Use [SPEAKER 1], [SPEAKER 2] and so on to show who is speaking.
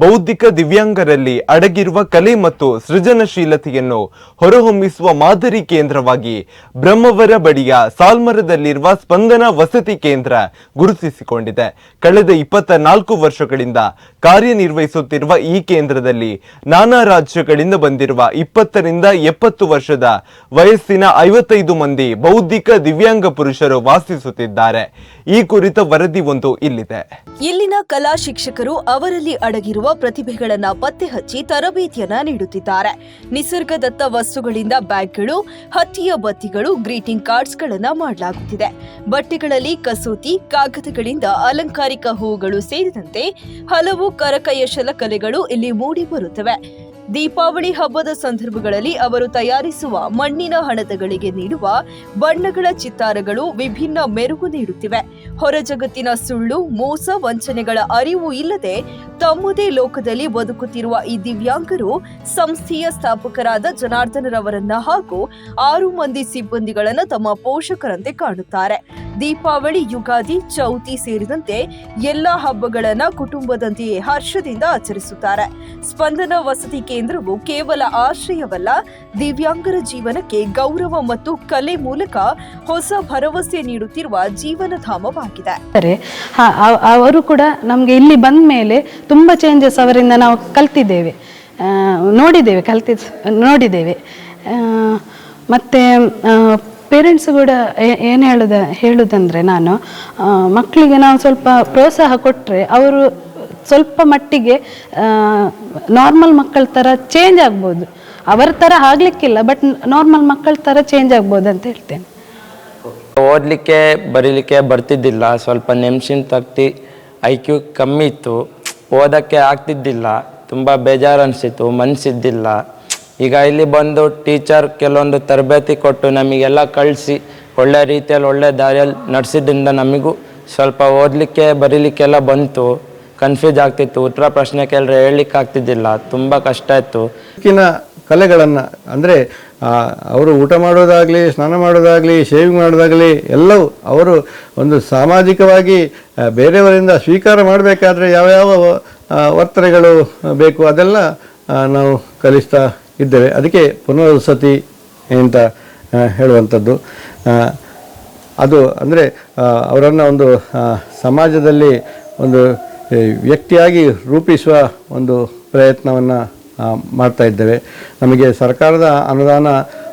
[SPEAKER 1] ಬೌದ್ಧಿಕ ದಿವ್ಯಾಂಗರಲ್ಲಿ ಅಡಗಿರುವ ಕಲೆ ಮತ್ತು ಸೃಜನಶೀಲತೆಯನ್ನು ಹೊರಹೊಮ್ಮಿಸುವ ಮಾದರಿ ಕೇಂದ್ರವಾಗಿ ಬ್ರಹ್ಮವರ ಬಳಿಯ ಸಾಲ್ಮರದಲ್ಲಿರುವ ಸ್ಪಂದನ ವಸತಿ ಕೇಂದ್ರ ಗುರುತಿಸಿಕೊಂಡಿದೆ. ಕಳೆದ ಇಪ್ಪತ್ತ ನಾಲ್ಕು ವರ್ಷಗಳಿಂದ ಕಾರ್ಯನಿರ್ವಹಿಸುತ್ತಿರುವ ಈ ಕೇಂದ್ರದಲ್ಲಿ ನಾನಾ ರಾಜ್ಯಗಳಿಂದ ಬಂದಿರುವ ಇಪ್ಪತ್ತರಿಂದ ಎಪ್ಪತ್ತು ವರ್ಷದ ವಯಸ್ಸಿನ ಐವತ್ತೈದು ಮಂದಿ ಬೌದ್ಧಿಕ ದಿವ್ಯಾಂಗ ಪುರುಷರು ವಾಸಿಸುತ್ತಿದ್ದಾರೆ. ಈ ಕುರಿತ ವರದಿ ಒಂದು ಇಲ್ಲಿದೆ.
[SPEAKER 2] ಇಲ್ಲಿನ ಕಲಾ ಶಿಕ್ಷಕರು ಅವರಲ್ಲಿ ಅಡಗಿರುವ ಪ್ರತಿಭೆಗಳನ್ನ ಪತ್ತೆ ಹಚ್ಚಿ ತರಬೇತಿಯನ್ನ ನೀಡುತ್ತಿದ್ದಾರೆ. ನಿಸರ್ಗದತ್ತ ವಸ್ತುಗಳಿಂದ ಬ್ಯಾಗ್ಗಳು, ಹತ್ತಿಯ ಬತ್ತಿಗಳು, ಗ್ರೀಟಿಂಗ್ ಕಾರ್ಡ್ಸ್ಗಳನ್ನ ಮಾಡಲಾಗುತ್ತಿದೆ. ಬಟ್ಟೆಗಳಲ್ಲಿ ಕಸೂತಿ, ಕಾಗದಗಳಿಂದ ಅಲಂಕಾರಿಕ ಹೂಗಳು ಸೇರಿದಂತೆ ಹಲವು ಕರಕಯಶಲ ಕಲೆಗಳು ಇಲ್ಲಿ ಮೂಡಿ ಬರುತ್ತವೆ. ದೀಪಾವಳಿ ಹಬ್ಬದ ಸಂದರ್ಭಗಳಲ್ಲಿ ಅವರು ತಯಾರಿಸುವ ಮಣ್ಣಿನ ಹಣತೆಗಳಿಗೆ ನೀಡುವ ಬಣ್ಣಗಳ ಚಿತ್ತಾರಗಳು ವಿಭಿನ್ನ ಮೆರುಗು ನೀಡುತ್ತಿವೆ. ಹೊರ ಜಗತ್ತಿನ ಸುಳ್ಳು, ಮೋಸ, ವಂಚನೆಗಳ ಅರಿವು ಇಲ್ಲದೆ ತಮ್ಮದೇ ಲೋಕದಲ್ಲಿ ಬದುಕುತ್ತಿರುವ ಈ ದಿವ್ಯಾಂಗರು ಸಂಸ್ಥೆಯ ಸ್ಥಾಪಕರಾದ ಜನಾರ್ದನರವರನ್ನ ಹಾಗೂ ಆರು ಮಂದಿ ಸಿಬ್ಬಂದಿಗಳನ್ನು ತಮ್ಮ ಪೋಷಕರಂತೆ ಕಾಣುತ್ತಾರೆ. ದೀಪಾವಳಿ, ಯುಗಾದಿ, ಚೌತಿ ಸೇರಿದಂತೆ ಎಲ್ಲ ಹಬ್ಬಗಳನ್ನು ಕುಟುಂಬದಂತೆಯೇ ಹರ್ಷದಿಂದ ಆಚರಿಸುತ್ತಾರೆ. ಸ್ಪಂದನ ವಸತಿ ಕೇಂದ್ರವು ಕೇವಲ ಆಶ್ರಯವಲ್ಲ, ದಿವ್ಯಾಂಗರ ಜೀವನಕ್ಕೆ ಗೌರವ ಮತ್ತು ಕಲೆ ಮೂಲಕ ಹೊಸ ಭರವಸೆ ನೀಡುತ್ತಿರುವ ಜೀವನಧಾಮವಾಗಿದೆ.
[SPEAKER 3] ಅವರು ಕೂಡ ನಮಗೆ ಇಲ್ಲಿ ಬಂದ ಮೇಲೆ ತುಂಬ ಚೇಂಜಸ್ ಅವರಿಂದ ನಾವು ಕಲ್ತಿದ್ದೇವೆ. ನೋಡಿದ್ದೇವೆ ಕಲ್ತಿದ್ ನೋಡಿದ್ದೇವೆ. ಮತ್ತೆ ಪೇರೆಂಟ್ಸ್ ಕೂಡ ಏನು ಹೇಳುದ, ಹೇಳುದಂದ್ರೆ ನಾನು ಮಕ್ಕಳಿಗೆ ನಾವು ಸ್ವಲ್ಪ ಪ್ರೋತ್ಸಾಹ ಕೊಟ್ಟರೆ ಅವರು ಸ್ವಲ್ಪ ಮಟ್ಟಿಗೆ ನಾರ್ಮಲ್ ಮಕ್ಕಳ ಥರ ಚೇಂಜ್ ಆಗ್ಬೋದು. ಅವರ ಥರ ಆಗಲಿಕ್ಕಿಲ್ಲ ಬಟ್ ನಾರ್ಮಲ್ ಮಕ್ಕಳ ಥರ ಚೇಂಜ್ ಆಗ್ಬೋದು ಅಂತ ಹೇಳ್ತೇನೆ.
[SPEAKER 4] ಓದಲಿಕ್ಕೆ, ಬರೀಲಿಕ್ಕೆ ಬರ್ತಿದ್ದಿಲ್ಲ, ಸ್ವಲ್ಪ ನೆಮ್ಸಿನ ತಕ್ತಿ ಐ ಕ್ಯೂ ಕಮ್ಮಿ ಇತ್ತು. ಓದೋಕ್ಕೆ ಆಗ್ತಿದ್ದಿಲ್ಲ, ತುಂಬ ಬೇಜಾರು ಅನಿಸಿತ್ತು ಮನಸ್ಸಿದ್ದಿಲ್ಲ ಈಗ ಇಲ್ಲಿ ಬಂದು ಟೀಚರ್ ಕೆಲವೊಂದು ತರಬೇತಿ ಕೊಟ್ಟು ನಮಗೆಲ್ಲ ಕಳಿಸಿ, ಒಳ್ಳೆ ರೀತಿಯಲ್ಲಿ ಒಳ್ಳೆ ದಾರಿಯಲ್ಲಿ ನಡೆಸಿದ್ರಿಂದ ನಮಗೂ ಸ್ವಲ್ಪ ಓದಲಿಕ್ಕೆ, ಬರೀಲಿಕ್ಕೆಲ್ಲ ಬಂತು. ಕನ್ಫ್ಯೂಸ್ ಆಗ್ತಿತ್ತು. ಉತ್ತರ ಪ್ರಶ್ನೆ ಕೇಳಿದ್ರೆ ಹೇಳಲಿಕ್ಕೆ ಆಗ್ತಿದ್ದಿಲ್ಲ. ತುಂಬ ಕಷ್ಟ ಇತ್ತು.
[SPEAKER 5] ಈಗಿನ ಕಲೆಗಳನ್ನು, ಅಂದರೆ ಅವರು ಊಟ ಮಾಡೋದಾಗಲಿ ಸ್ನಾನ ಮಾಡೋದಾಗಲಿ ಶೇವಿಂಗ್ ಮಾಡೋದಾಗಲಿ ಎಲ್ಲವೂ ಅವರು ಒಂದು ಸಾಮಾಜಿಕವಾಗಿ ಬೇರೆಯವರಿಂದ ಸ್ವೀಕಾರ ಮಾಡಬೇಕಾದ್ರೆ ಯಾವ್ಯಾವ ವರ್ತನೆಗಳು ಬೇಕು ಅದೆಲ್ಲ ನಾವು ಕಲಿಸ್ತಾ ಇದ್ದೇವೆ. ಅದಕ್ಕೆ ಪುನರ್ವಸತಿ ಅಂತ ಹೇಳುವಂಥದ್ದು. ಅದು ಅಂದರೆ ಅವರನ್ನು ಒಂದು ಸಮಾಜದಲ್ಲಿ ಒಂದು ವ್ಯಕ್ತಿಯಾಗಿ ರೂಪಿಸುವ ಒಂದು ಪ್ರಯತ್ನವನ್ನು ಮಾಡ್ತಾ ಇದ್ದೇವೆ. ನಮಗೆ ಸರ್ಕಾರದ ಅನುದಾನ